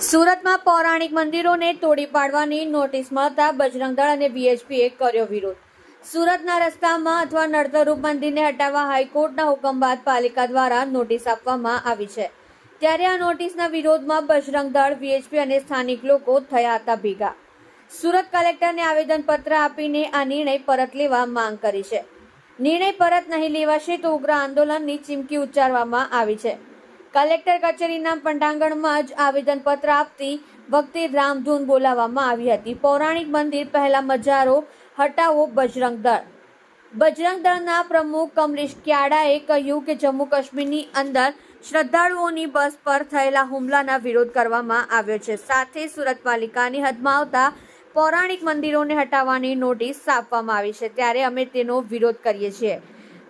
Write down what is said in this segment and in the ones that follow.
સુરતમાં પૌરાણિક મંદિરોને તોડી પાડવાની નોટિસ મળતા બજરંગ દળ અને બીએચપીએ કર્યો વિરોધ. સુરતના રસ્તામાં અથવા નડતરરૂપ મંદિરને હટાવવા હાઈકોર્ટના હુકમ બાદ પાલિકા દ્વારા નોટિસ આપવામાં આવી છે. ત્યારે આ નોટિસના વિરોધમાં બજરંગ દળ બીએચપી અને સ્થાનિક લોકો થયા હતા ભેગા. સુરત કલેક્ટરને આવેદનપત્ર આપીને આ નિર્ણય પરત લેવા માંગ કરી છે. નિર્ણય પરત નહીં લેવાશે તો ઉગ્ર આંદોલનની ચીમકી ઉચ્ચારવામાં આવી છે. કલેક્ટર કચેરીના પંડાંગણમાં જ આવેદનપત્ર આપતી વખતે રામધૂન બોલાવવામાં આવી હતી. પૌરાણિક મંદિર પહેલા મજારો, હટાવો બજરંગ દળ. બજરંગ દળના પ્રમુખ કમલેશ ક્યાડાએ કહ્યું કે જમ્મુ કાશ્મીરની અંદર શ્રદ્ધાળુઓની બસ પર થયેલા હુમલાના વિરોધ કરવામાં આવ્યો છે. સાથે સુરત પાલિકાની હદમાં આવતા પૌરાણિક મંદિરોને હટાવવાની નોટિસ આપવામાં આવી છે. ત્યારે અમે તેનો વિરોધ કરીએ છીએ.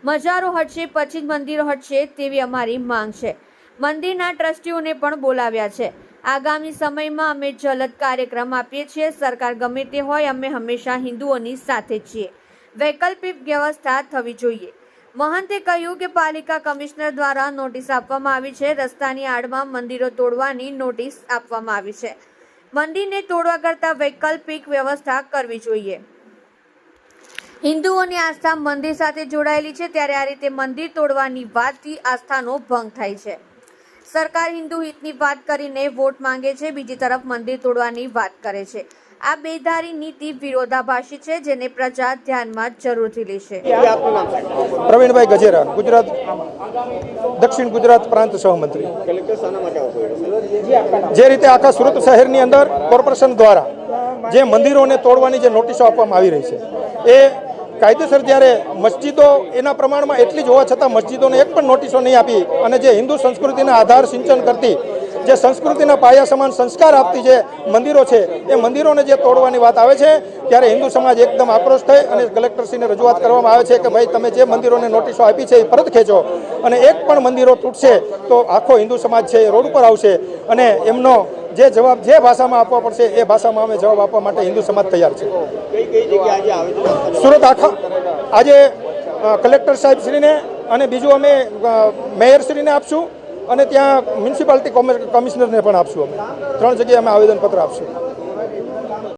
મજારો હટશે, પછી જ મંદિરો હટશે તેવી અમારી માંગ છે. મંદિરના ટ્રસ્ટીઓને પણ બોલાવ્યા છે. આગામી સમયમાં અમે જલદ કાર્યક્રમ આપીએ છીએ. સરકાર ગમે તે હોય અમે હંમેશા હિન્દુઓની સાથે છીએ. વૈકલ્પિક વ્યવસ્થા થવી જોઈએ. મહંતે કહ્યું કે પાલિકા કમિશનર દ્વારા નોટિસ આપવામાં આવી છે. રસ્તાની આડમાં મંદિરો તોડવાની નોટિસ આપવામાં આવી છે. મંદિરને તોડવા કરતાં વૈકલ્પિક વ્યવસ્થા કરવી જોઈએ. હિન્દુઓની આસ્થા મંદિર સાથે જોડાયેલી છે. ત્યારે આ રીતે મંદિર તોડવાની વાતથી આસ્થાનો ભંગ થાય છે. સરકાર હિન્દુ હિતની વાત કરીને વોટ માંગે છે બીજી તરફ મંદિર તોડવાની વાત કરે છે. આ બેધારી નીતિ વિરોધાભાસી છે જેને પ્રજા ધ્યાનમાં જરૂરથી લેશે. પ્રવીણભાઈ ગજેરા ગુજરાત દક્ષિણ ગુજરાત પ્રાંત સહમંત્રી જે રીતે આખા સુરત શહેરની અંદર કોર્પોરેશન દ્વારા જે મંદિરોને તોડવાની જે નોટિસો આપવામાં આવી રહી છે એ કાયદેસર જ્યારે મસ્જિદો એના પ્રમાણમાં એટલી જ હોવા છતાં મસ્જિદોને એક પણ નોટિસો નહીં આપી અને જે હિન્દુ સંસ્કૃતિના આધાર સિંચન કરતી, જે સંસ્કૃતિના પાયા સમાન સંસ્કાર આપતી જે મંદિરો છે, એ મંદિરોને જે તોડવાની વાત આવે છે, ત્યારે હિન્દુ સમાજ એકદમ આક્રોશ થઈ અને કલેક્ટરશ્રીને રજૂઆત કરવામાં આવે છે કે ભાઈ તમે જે મંદિરોને નોટિસો આપી છે એ પરત ખેંચો અને એક પણ મંદિરો તૂટશે તો આખો હિન્દુ સમાજ છે એ રોડ ઉપર આવશે અને એમનો જે જવાબ, જે ભાષામાં આપવા પડશે, એ ભાષામાં અમે જવાબ આપવા માટે હિન્દુ સમાજ તૈયાર છે. સુરત આખા આજે કલેક્ટર સાહેબશ્રીને અને બીજું અમે મેયરશ્રીને આપશું અને ત્યાં મ્યુનિસિપાલિટી કમિશનરને પણ આપશું અમે. ત્રણ જગ્યાએ અમે આવેદનપત્ર આપશું.